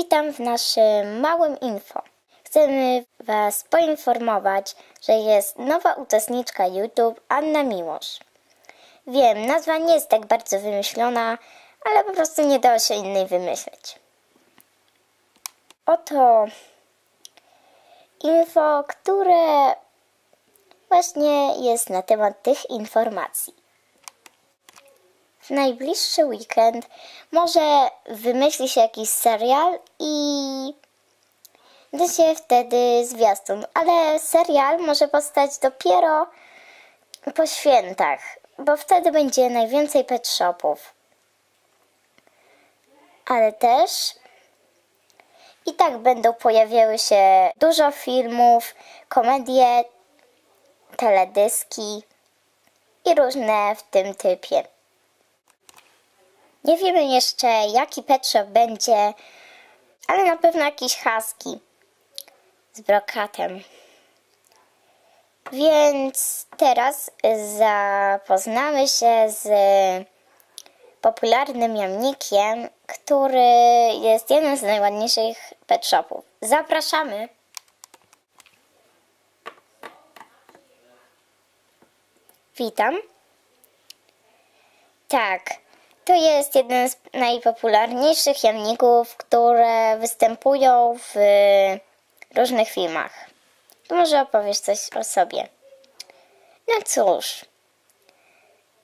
Witam w naszym małym info. Chcemy Was poinformować, że jest nowa uczestniczka YouTube, Anna Miłosz. Wiem, nazwa nie jest tak bardzo wymyślona, ale po prostu nie dało się innej wymyśleć. Oto info, które właśnie jest na temat tych informacji. Najbliższy weekend może wymyśli się jakiś serial i będzie wtedy zwiastun, ale serial może powstać dopiero po świętach, bo wtedy będzie najwięcej pet shopów. Ale też i tak będą pojawiały się dużo filmów, komedie, teledyski i różne w tym typie. Nie wiemy jeszcze jaki pet shop będzie, ale na pewno jakiś husky z brokatem. Więc teraz zapoznamy się z popularnym jamnikiem, który jest jednym z najładniejszych pet shopów. Zapraszamy! Witam. Tak, to jest jeden z najpopularniejszych jamników, które występują w różnych filmach. Może opowiesz coś o sobie. No cóż,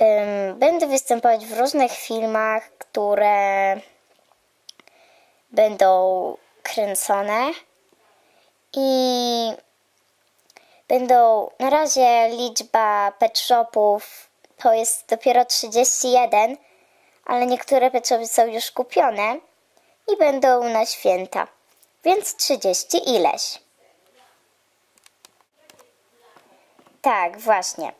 ym, będę występować w różnych filmach, które będą kręcone i będą na razie liczba pet shopów to jest dopiero 31, ale niektóre shopy są już kupione i będą na święta, więc 30 ileś. Tak, właśnie.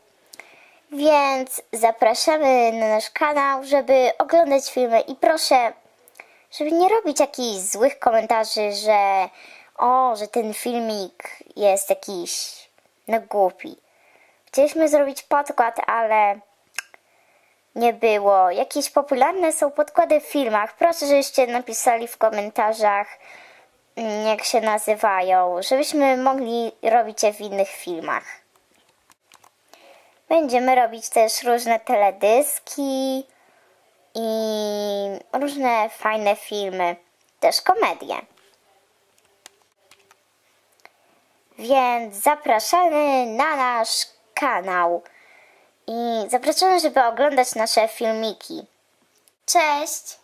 Więc zapraszamy na nasz kanał, żeby oglądać filmy i proszę, żeby nie robić jakichś złych komentarzy, że o, że ten filmik jest jakiś no głupi. Chcieliśmy zrobić podkład, ale nie było. Jakieś popularne są podkłady w filmach. Proszę, żebyście napisali w komentarzach, mm, jak się nazywają, żebyśmy mogli robić je w innych filmach. Będziemy robić też różne teledyski i różne fajne filmy, też komedie. Więc zapraszamy na nasz kanał i zapraszamy, żeby oglądać nasze filmiki. Cześć!